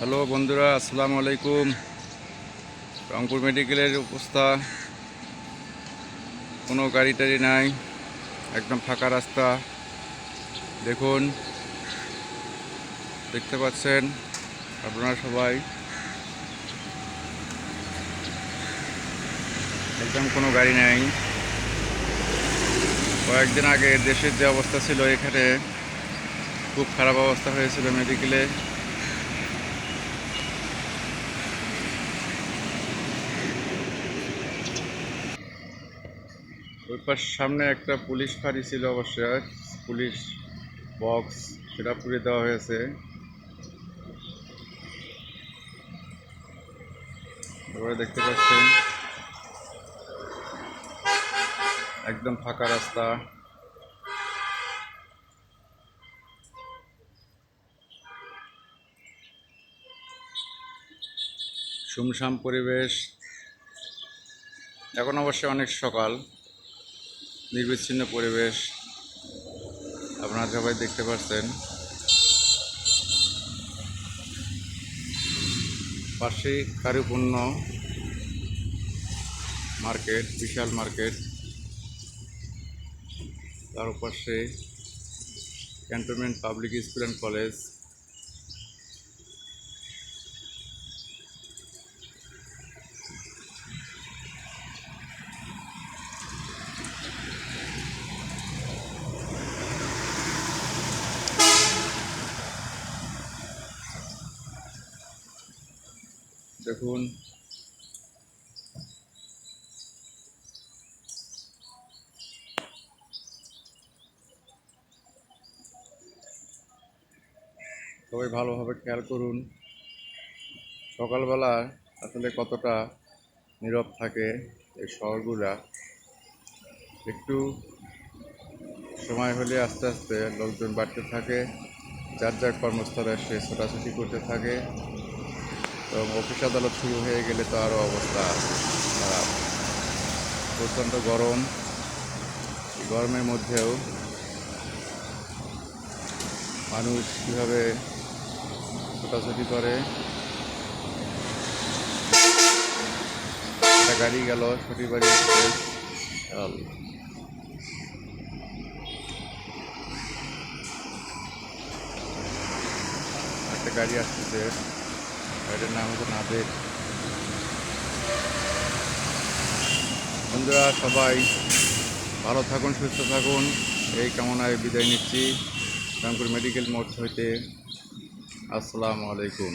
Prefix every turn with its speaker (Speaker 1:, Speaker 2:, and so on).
Speaker 1: Hello বন্ধুরা, আসসালামু আলাইকুম। রংপুর মেডিকেলের অবস্থা। কোনো গাড়ি টাড়ি নাই, একদম ফাঁকা রাস্তা। দেখুন, দেখতে পাচ্ছেন আপনারা সবাই। একদম কোনো গাড়ি নাই। কয়েকদিন আগে দেশের যে অবস্থা ছিল এখানে, খুব খারাপ অবস্থা হয়েছিল মেডিকেলে। ওই পাশ সামনে একটা পুলিশ ফাঁড়ি ছিল অবশ্য, পুলিশ বক্স, সেটা পুড়ে দেওয়া হয়েছে। এবারে দেখতে পাচ্ছেন, একদম ফাঁকা রাস্তা। শুমশাম পরিবেশ। এখন অবশ্যই অনেক সকাল। নির্বিচ্ছিন্ন পরিবেশ আপনারা সবাই দেখতে পাচ্ছেন পাশে কারুপূর্ণ মার্কেট, বিশাল মার্কেট। তার পাশে cantonment public school and college. দেখুন। সবাই ভালোভাবে খেয়াল করুন। সকালবেলা আসলে কতটা নীরব থাকে এই শহরগুলা। একটু সময় হলে আস্তে আস্তে লোকজন বাড়তে থাকে, যার যার কর্মস্থলে সে ছোটাছুটি করতে থাকে। এবং অফিস আদালত শুরু হয়ে গেলে তো আরও অবস্থা খারাপ। প্রচণ্ড গরম। গরমের মধ্যেও মানুষ কীভাবে ছোটাছুটি করে? একটা গাড়ি গেল, ছুটি বাড়ি একটা গাড়ি আসতেছে। গাড়ির নাম হচ্ছে নাদের বন্ধুরা, সবাই ভালো থাকুন, সুস্থ থাকুন। এই কামনায় বিদায় নিচ্ছি। রামপুর মেডিকেল মোড় হইতে। আসসালামু আলাইকুম।